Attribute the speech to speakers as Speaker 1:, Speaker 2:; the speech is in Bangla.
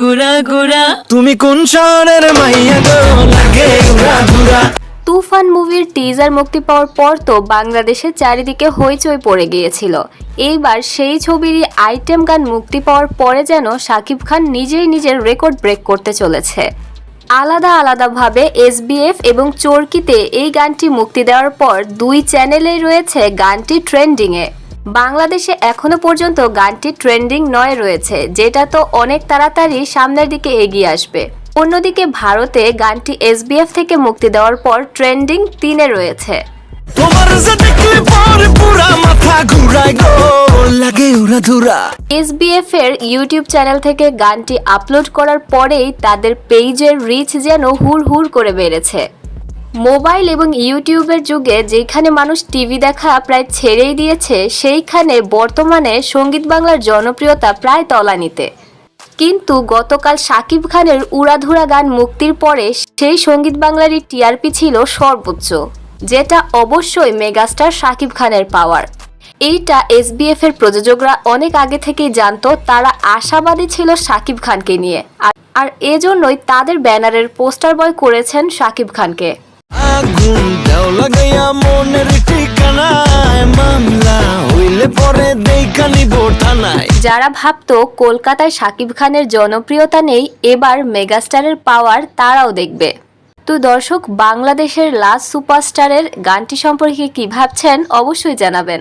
Speaker 1: গুড়া গুড়া।
Speaker 2: তুমি কোন শহরের মাইয়া গো? লাগে উড়া ধুরা
Speaker 3: তুফান মুভির টিজার মুক্তি পাওয়ার পর তো বাংলাদেশের চারিদিকে হইচই পড়ে গিয়েছিল। এইবার সেই ছবিরই আইটেম গান মুক্তি পাওয়ার পরে যেন শাকিব খান নিজেই নিজের রেকর্ড ব্রেক করতে চলেছে। আলাদা আলাদাভাবে এসবিএফ এবং চরকিতে এই গানটি মুক্তি দেওয়ার পর দুই চ্যানেলেই রয়েছে গানটি ট্রেন্ডিংয়ে বাংলাদেশে এখনও পর্যন্ত গানটি ট্রেন্ডিং নয় রয়েছে যেটা তো অনেক তাড়াতাড়ি সামনের দিকে এগিয়ে আসবে। অন্যদিকে ভারতে গানটি এসবিএফ থেকে মুক্তি দেওয়ার পর ট্রেন্ডিং তিনে রয়েছে। এসবিএফ এর ইউটিউব চ্যানেল থেকে গানটি আপলোড করার পরেই তাদের পেজের রিচ যেন হুড় হুড় করে বেড়েছে। মোবাইল এবং ইউটিউবের যুগে যেখানে মানুষ টিভি দেখা প্রায় ছেড়েই দিয়েছে, সেইখানে বর্তমানে সংগীত বাংলার জনপ্রিয়তা প্রায় তলানিতে। কিন্তু গতকাল শাকিব খানের উড়াধুরা গান মুক্তির পরে সেই সংগীত বাংলারই টিআরপি ছিল সর্বোচ্চ, যেটা অবশ্যই মেগাস্টার শাকিব খানের পাওয়ার। এইটা এসবিএফ এর প্রযোজকরা অনেক আগে থেকেই জানতো, তারা আশাবাদী ছিল শাকিব খানকে নিয়ে। আর এজন্যই তাদের ব্যানারের পোস্টার বয় করেছেন শাকিব খানকে।
Speaker 2: লাগাইয়া মনের ঠিকানায় মামলা হইলে পরে
Speaker 3: যারা ভাবতো কলকাতায় শাকিব খানের জনপ্রিয়তা নেই, এবার মেগাস্টারের পাওয়ার তারাও দেখবে। তো দর্শক, বাংলাদেশের লাস্ট সুপারস্টারের গানটি সম্পর্কে কি ভাবছেন অবশ্যই জানাবেন।